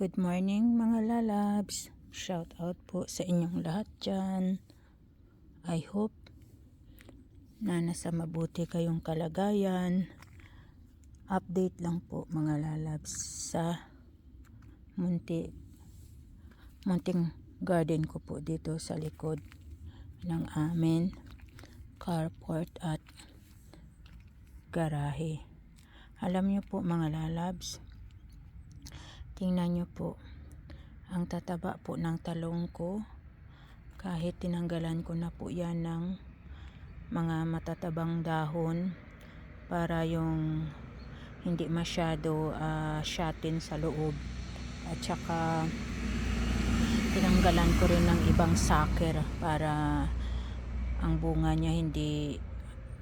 Good morning mga lalabs. Shout out po sa inyong lahat dyan. I hope na nasa mabuti kayong kalagayan. Update lang po mga lalabs sa munti munting garden ko po dito sa likod ng amin carport at garahe. Alam niyo po mga lalabs, Tingnan nyo po. Ang tataba po ng talong ko. Kahit tinanggalan ko na po yan ng mga matatabang dahon para yung hindi masyado uh, shatin sa loob. At saka tinanggalan ko rin ng ibang saker para ang bunga niya hindi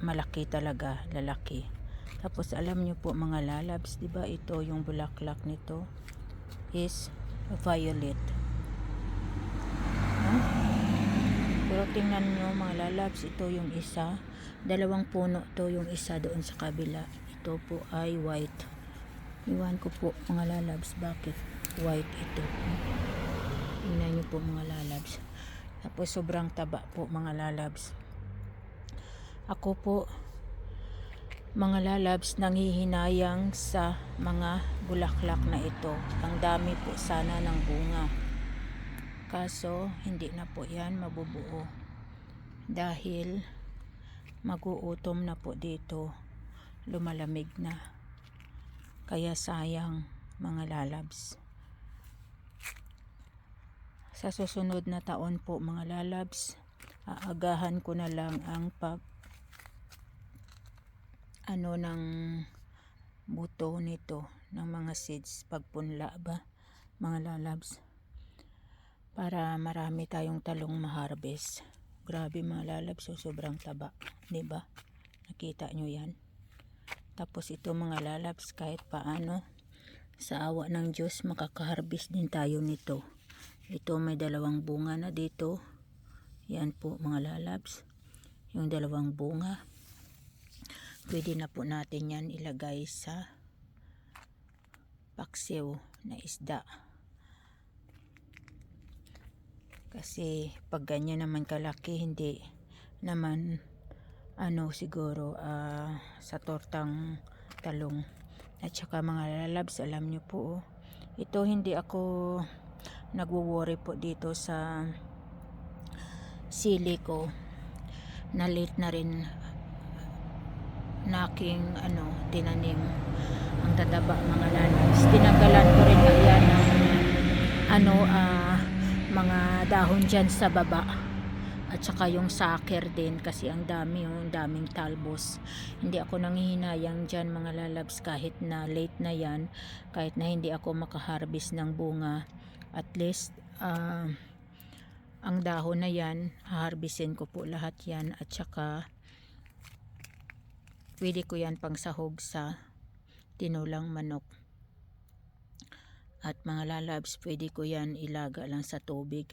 malaki talaga, lalaki. Tapos alam nyo po mga lalabs, 'di ba ito yung bulaklak nito? Is violet. No? Pero tingnan nyo mga lalabs, ito yung isa. Dalawang puno to yung isa doon sa kabila. Ito po ay white. Iwan ko po mga lalabs, bakit white ito. Tingnan nyo po mga lalabs. Tapos sobrang taba po mga lalabs. Ako po, mga lalabs nanghihinayang sa mga bulaklak na ito. Ang dami po sana ng bunga. Kaso hindi na po yan mabubuo. Dahil maguutom na po dito. Lumalamig na. Kaya sayang mga lalabs. Sa susunod na taon po mga lalabs, aagahan ko na lang ang pag ano ng buto nito ng mga seeds pagpunla ba mga lalabs para marami tayong talong ma-harvest. Grabe mga lalabs so sobrang taba ba? Nakita nyo yan? Tapos ito mga lalabs kahit paano sa awa ng Diyos makaka-harvest din tayo nito. Ito may dalawang bunga na dito. Yan po mga lalabs. Yung dalawang bunga pwede na po natin yan ilagay sa paksiw na isda. Kasi pag ganyan naman kalaki hindi naman ano siguro uh, sa tortang talong. At saka mga lalabs alam nyo po oh, ito hindi ako nagwo-worry po dito sa sili ko. Na late na rin na aking ano, tinanim. Ang tataba mga lalabs. Tinanggalan ko rin yan ng ano, uh, mga dahon dyan sa baba. At saka yung saker din kasi ang dami yung daming talbos. Hindi ako nanghihinayang dyan mga lalabs kahit na late na yan kahit na hindi ako makaharvest ng bunga. At least uh, ang dahon na yan haharbisin ko po lahat yan. At saka pwede ko yan pang sahog sa tinulang manok. At mga lalabs pwede ko yan ilaga lang sa tubig.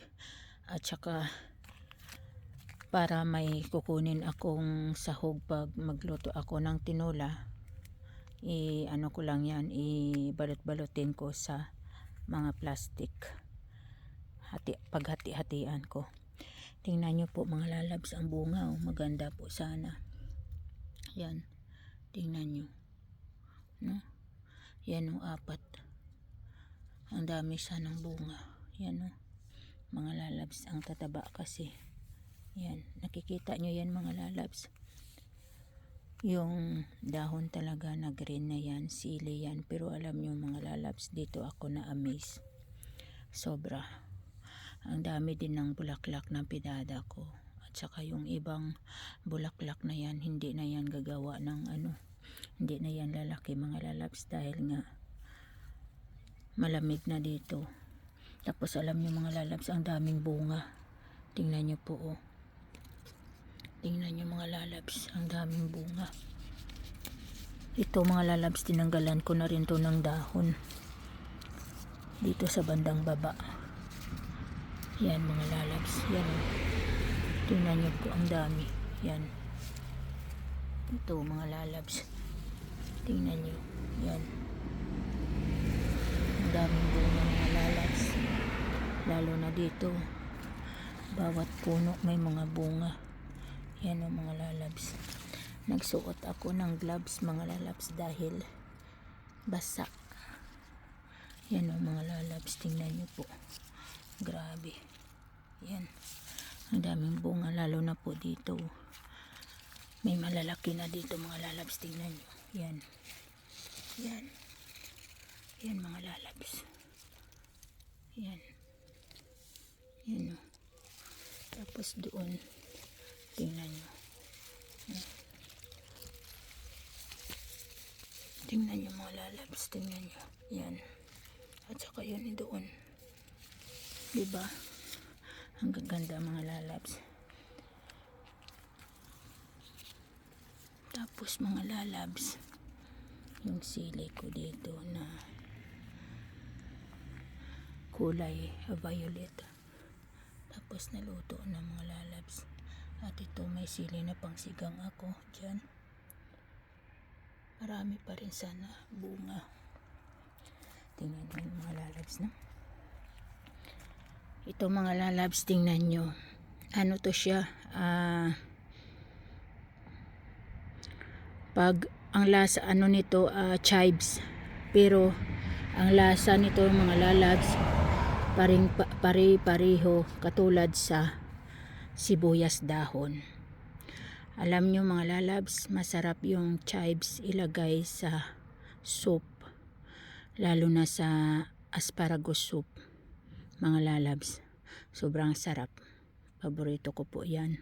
At saka para may kukunin akong sahog pag magluto ako ng tinola i ano ko lang yan i balot-balotin ko sa mga plastic. Hati, paghati-hatian ko. Tingnan nyo po mga lalabs ang bunga oh, maganda po sana. Yan Tingnan nyo. No? Yan o apat. Ang dami sanang bunga. Yan o. Mga lalabs. Ang tataba kasi. Yan. Nakikita nyo yan mga lalabs. Yung dahon talaga na green na yan. Sili yan. Pero alam nyo mga lalabs. Dito ako na amaze. Sobra. Ang dami din ng bulaklak na pinada ko saka yung ibang bulaklak na yan hindi na yan gagawa ng ano hindi na yan lalaki mga lalabs dahil nga malamig na dito. Tapos alam nyo mga lalabs ang daming bunga. Tingnan nyo po oh. Tingnan nyo mga lalabs ang daming bunga. Ito mga lalabs tinanggalan ko na rin to ng dahon. Dito sa bandang baba. Yan mga lalabs yan oh. Tingnan nyo po ang dami yan ito mga lalabs Tingnan nyo. Yan. Ang daming bunga mga Lalo na dito. Bawat puno may mga bunga. Yan o mga lalabs. Nagsuot ako ng gloves mga lalabs dahil basa. Yan o mga lalabs. Tingnan nyo po. Grabe. Yan. Ang daming bunga lalo na po dito. May malalaki na dito mga lalabs. Tingnan nyo. Yan. Yan. Yan mga lalabs. Yan. Yan o. Tapos doon. Tingnan nyo. Yan. Tingnan nyo mga lalabs. Tingnan nyo. Yan. At saka yun doon. Diba? Ang gaganda mga lalabs. Tapos mga lalabs, yung sili ko dito na kulay violet. Tapos naluto na mga lalabs. At ito may sili na pangsigang ako dyan. Marami pa rin sana bunga. Tingnan yung mga lalabs na. Ito mga lalabs, tingnan nyo. Ano to siya? Ah... pag ang lasa ano nito ah, chives pero ang lasa nito mga lalabs paring pa, pare pareho katulad sa sibuyas dahon alam nyo mga lalabs masarap yung chives ilagay sa soup lalo na sa asparagus soup mga lalabs sobrang sarap paborito ko po yan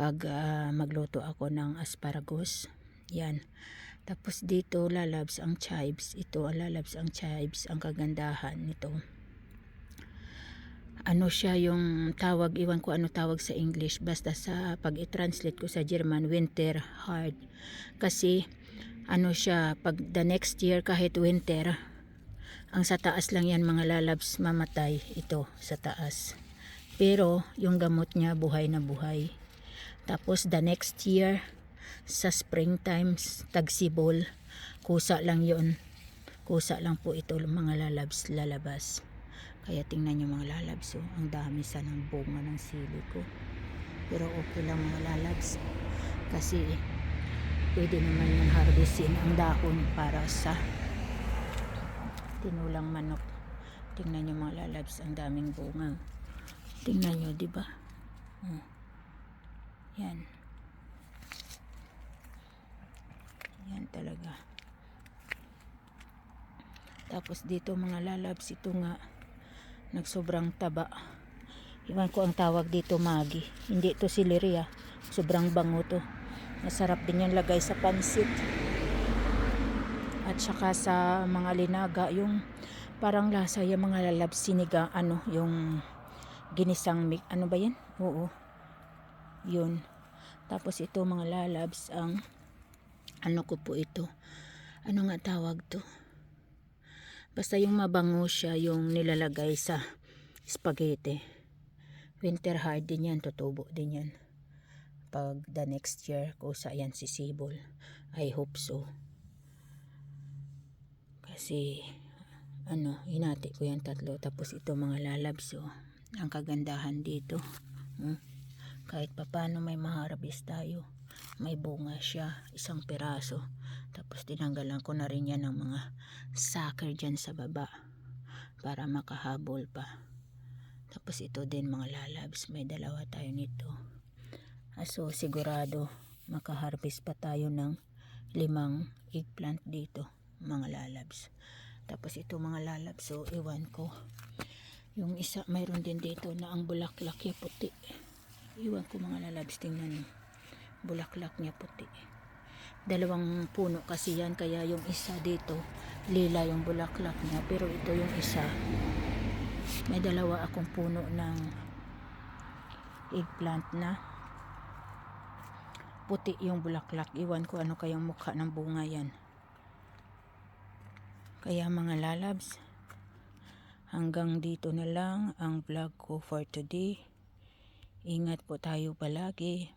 pag ah, magluto ako ng asparagus. Yan. Tapos dito lalabs ang chives. Ito lalabs ang chives. Ang kagandahan nito. Ano siya yung tawag, iwan ko ano tawag sa English. Basta sa pag i-translate ko sa German, winter hard. Kasi ano siya, pag the next year kahit winter, ang sa taas lang yan mga lalabs mamatay ito sa taas. Pero yung gamot niya buhay na buhay. Tapos the next year, sa springtime, tagsibol, kusa lang yon Kusa lang po ito mga lalabs lalabas. Kaya tingnan nyo mga lalabs, oh, ang dami sa ng bunga ng sili ko. Pero okay lang mga lalabs. Kasi pwede naman yung harvestin ang dahon para sa tinulang manok. Tingnan nyo mga lalabs, ang daming bunga. Tingnan nyo, di ba? Hmm. Yan. Yan talaga. Tapos dito mga lalabs, ito nga nagsobrang taba. Iwan ko ang tawag dito magi. Hindi ito siliria. Sobrang bango to. Masarap din yan lagay sa pansit. At saka sa mga linaga, yung parang lasa yung mga lalabs siniga, ano, yung ginisang, mi- ano ba yan? Oo. Yun. Tapos ito mga lalabs ang ano ko po ito. Ano nga tawag to? Basta yung mabango siya yung nilalagay sa spaghetti. Winter hard din yan, tutubo din yan. Pag the next year, kusa yan si Sibol. I hope so. Kasi, ano, hinati ko yan tatlo. Tapos ito mga lalabs, oh. Ang kagandahan dito. Hmm? kahit papano may maharabis tayo may bunga siya isang piraso tapos tinanggalan ko na rin yan ng mga sucker dyan sa baba para makahabol pa tapos ito din mga lalabs may dalawa tayo nito aso sigurado makaharvest pa tayo ng limang eggplant dito mga lalabs tapos ito mga lalabs so iwan ko yung isa mayroon din dito na ang bulaklak ya puti Iwan ko mga lalabs, tingnan. Bulaklak niya puti. Dalawang puno kasi yan, kaya yung isa dito, lila yung bulaklak niya. Pero ito yung isa, may dalawa akong puno ng eggplant na puti yung bulaklak. Iwan ko ano kayang mukha ng bunga yan. Kaya mga lalabs, hanggang dito na lang ang vlog ko for today. Ingat po tayo palagi.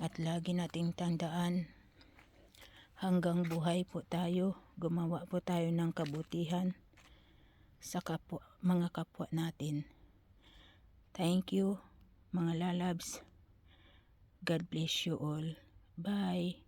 At lagi nating tandaan, hanggang buhay po tayo, gumawa po tayo ng kabutihan sa kapwa, mga kapwa natin. Thank you mga lalabs. God bless you all. Bye.